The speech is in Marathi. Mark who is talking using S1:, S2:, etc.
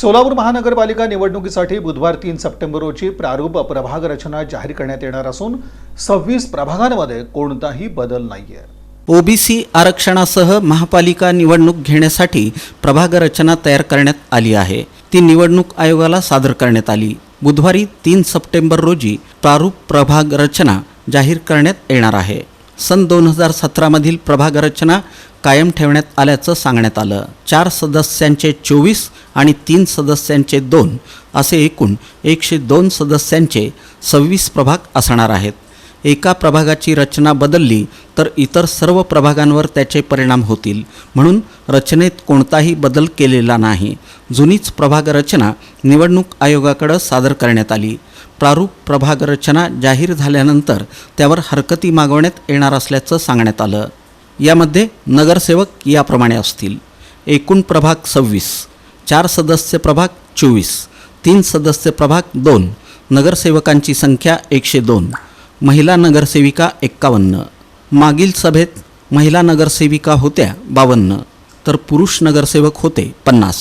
S1: सोलापूर महानगरपालिका निवडणुकीसाठी बुधवार तीन सप्टेंबर रोजी प्रारूप प्रभाग रचना जाहीर करण्यात येणार असून सव्वीस प्रभागांमध्ये कोणताही बदल नाहीये.
S2: ओबीसी आरक्षणासह महापालिका निवडणूक घेण्यासाठी प्रभाग रचना तयार करण्यात आली आहे. ती निवडणूक आयोगाला सादर करण्यात आली. बुधवारी तीन सप्टेंबर रोजी प्रारूप प्रभाग रचना जाहीर करण्यात येणार आहे. सन दोन हजार सतरामधील प्रभागरचना कायम ठेवण्यात आल्याचं सांगण्यात आलं. चार सदस्यांचे चोवीस आणि तीन सदस्यांचे दोन असे एकूण एकशे दोन सदस्यांचे सव्वीस प्रभाग असणार आहेत. एका प्रभागाची रचना बदलली तर इतर सर्व प्रभागांवर त्याचे परिणाम होतील. म्हणून रचनेत कोणताही बदल केलेला नाही. जुनीच प्रभागरचना निवडणूक आयोगाकडं सादर करण्यात आली. प्रारूप प्रभागरचना जाहीर झाल्यानंतर त्यावर हरकती मागवण्यात येणार असल्याचं सांगण्यात आलं. यामध्ये नगरसेवक याप्रमाणे असतील. एकूण प्रभाग सव्वीस चार सदस्य प्रभाग चोवीस तीन सदस्य प्रभाग दोन नगरसेवकांची संख्या एकशे दोन महिला नगरसेविका एक्कावन्न मागील सभेत महिला नगरसेविका होत्या बावन्न तर पुरुष नगरसेवक होते पन्नास.